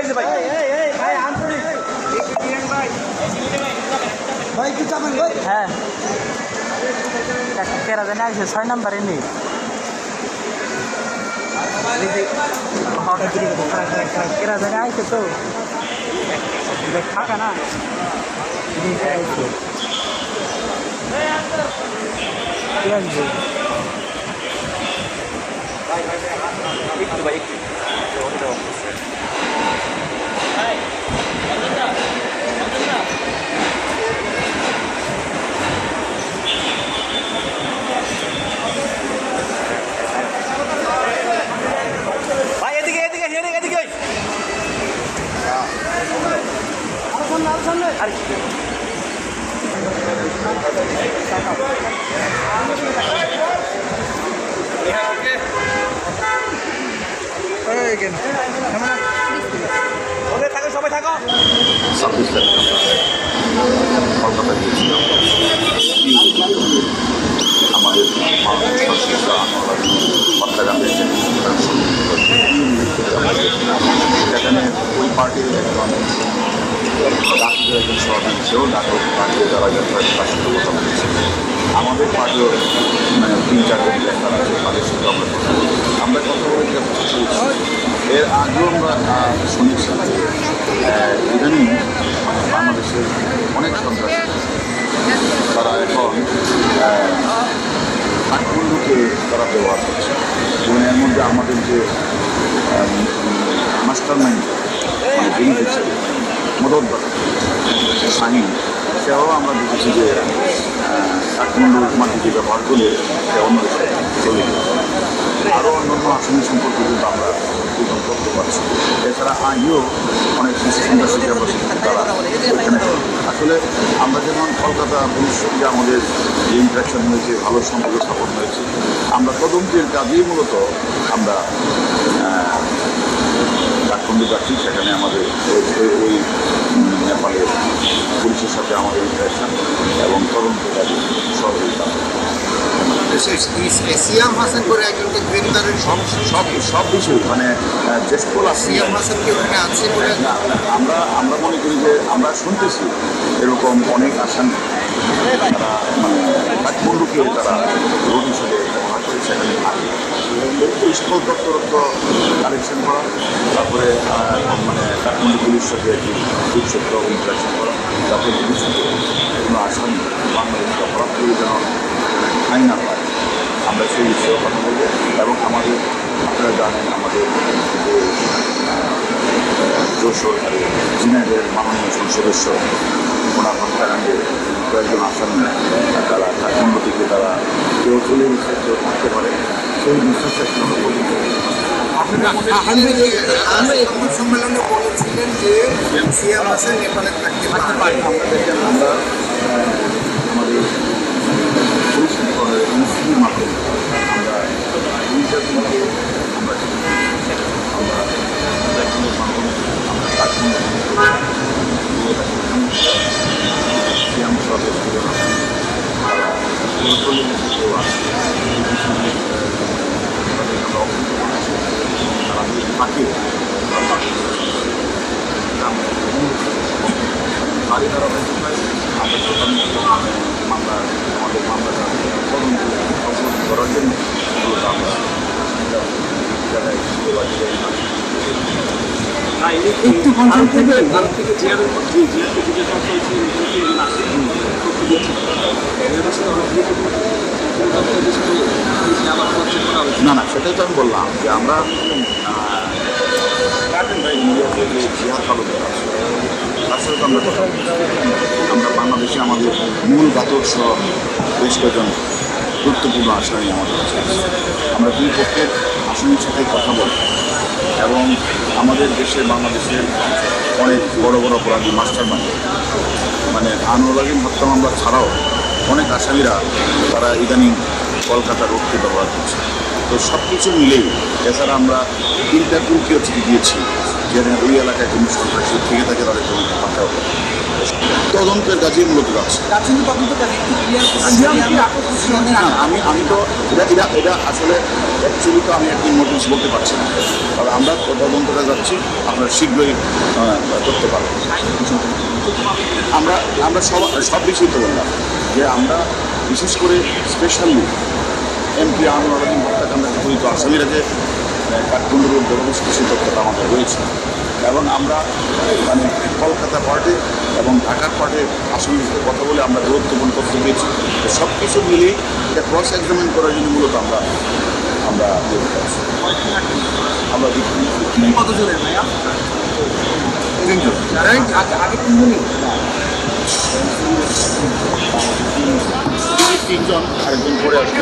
এই যে ভাই ভাই কি চাবেন ভাই হ্যাঁ একটা কেরা জানে আছে ছয় নাম্বারে নেই কেরা জানে আইছে তো দেখ ফাঁকা না এদিকে আইছে কি আনবে? একটু ভাই একটু আরে থাকো সবাই থাকো আমরা কলকাতা গিয়েছিলাম আমাদের সম্মুখীন সেখানে ওই পার্টির একজন ডাক্তারের একজন সভাপতি সেও নাটক পার্টির তার সাথে কথা বলেছে আমাদের পার্টিও মানে তিন চারজন লেখার আছে, তাদের সাথে আমরা কথা বলি। আমরা কথা বলে এর আগেও আমরা শুনেছি যে ইদানিং বাংলাদেশের অনেক সন্ত্রাসী তারা এখন কাঠমান্ডুকে তারা ব্যবহার করছে। এবং এর মধ্যে আমাদের যে মাস্টার মাইন্ড মানে মদত সাইন সেও আমরা দেখেছি যে কাঠমান্ডুর মাটিকে ব্যবহার করে সে অন্য চলে আরও অন্যান্য আসামি সম্পর্কে কিন্তু আমরা উদ্ধার করতে পারছি এছাড়া আইও অনেক শিশু সন্ত্রাসী তারা আসলে আমরা যেমন কলকাতা পুলিশ আমাদের যে ইন্টারাকশন হয়েছে, ভালো সম্পর্ক স্থাপন হয়েছে, আমরা তদন্তের কাজেই মূলত আমরা কাঠমান্ডু যাচ্ছি, সেখানে আমাদের ওই ওই- ওই উম, নেপালের সাথে আমাদের এবং তদন্ত কাজে সহযোগিতা সিয়াম হাসান করে একজনকে গ্রেপ্তারের সব সব সব কিছু মানে আছে সিয়াম হাসানকে ওখানে আছে বলে? আমরা আমরা মনে করি যে আমরা শুনতেছি এরকম অনেক আসামি। তারা মানে কাঠমান্ডুকে তারা রোড হিসেবে ব্যবহার করে সেখানে থাকে। সকল তথ্য কালেকশন করা তারপরে মানে কাঠমান্ডু পুলিশ সাথে একটি উৎসত্র ইন্টারাকশন করা। কোনো আসামি বাংলাদেশকে অপরাধ করে যেন আইন না পায় আমরা সেই বিষয়ে কথা বলব এবং আমাদের আপনারা জানেন আমাদের যশোর ঝিনাইদের মাননীয় সংসদ সদস্য ওনার হত্যাকাণ্ডে কয়েকজন আসামি তারা কাঠমান্ডু থেকে তারা কেউ চলে গেছে কেউ থাকতে পারে সেই বিশ্বাসটা আমরা আমরা সংবাদ সম্মেলনে বলেছিলেন যে সিয়াম হাসান নেপালে থাকতে পারে আমাদের এনসিপির মাধ্যমে আমরা নির্যাতনকে আমরা আমরা নির্যাতনের মাধ্যমে আমরা সরকার ছিল না তারা চলে গেছে কেউ আছে তাদের আমরা অবহিত করেছি তারা যদি থাকে তারা থাকে। বাড়ি তারা বেঁচে পায় মামলা আমাদের মামলাটা তদন্ত অগ্রগতি করার জন্য মূলত আমরা জায়গায় একটু থেকে না না সেটাই তো আমি বললাম যে আমরা জিহাদ সাথে তো আমরা। আমরা বাংলাদেশে আমাদের মূল ঘাতক সহ বেশ কয়েকজন গুরুত্বপূর্ণ আসামি আমাদের আছে। আমরা দুই পক্ষের আসামির সাথে কথা বলি এবং আমাদের দেশে বাংলাদেশের অনেক বড় বড় অপরাধী মাস্টার মাইন্ড মানে আনোয়ারিন হত্যা মামলা ছাড়াও অনেক আসামিরা তারা ইদানিং কলকাতা রোডকে ব্যবহার করছে তো সব কিছু মিলেই এছাড়া আমরা ইন্টারপুলকেও চিঠি দিয়েছি যেখানে ওই এলাকায় কোনো সন্ত্রাসী থেকে থাকে তাদের জন্য পাঠাও তদন্তের কাজে মূলত না আমি আমি তো এটা এটা এটা আসলে অ্যাকচুয়ালি তো আমি একদিন নোটিশ বলতে পারছি না। তবে আমরা তদন্তটা যাচ্ছি আপনারা শীঘ্রই করতে পারবেন। আমরা আমরা সব সব বিষয় তো বললাম যে আমরা বিশেষ করে স্পেশালি এমপি আনোয়ার আলম হত্যাকাণ্ডে জড়িত আসামিরা যে কাঠমান্ডুর বড় বেশ কিছু আমাদের রয়েছে। এবং আমরা মানে কলকাতা পার্টে এবং ঢাকার পার্টে আসামির সাথে কথা বলে আমরা গুরুত্বপূর্ণ তথ্য পেয়েছি তো সব কিছু মিলিয়ে এটা ক্রস এক্সামিন করার জন্য মূলত আমরা আমরা ইয়ে। আমরা ভাইয়া? তিনজন। আগে আগে তিনজনই? তিনজন আরেকজন পরে আসবে।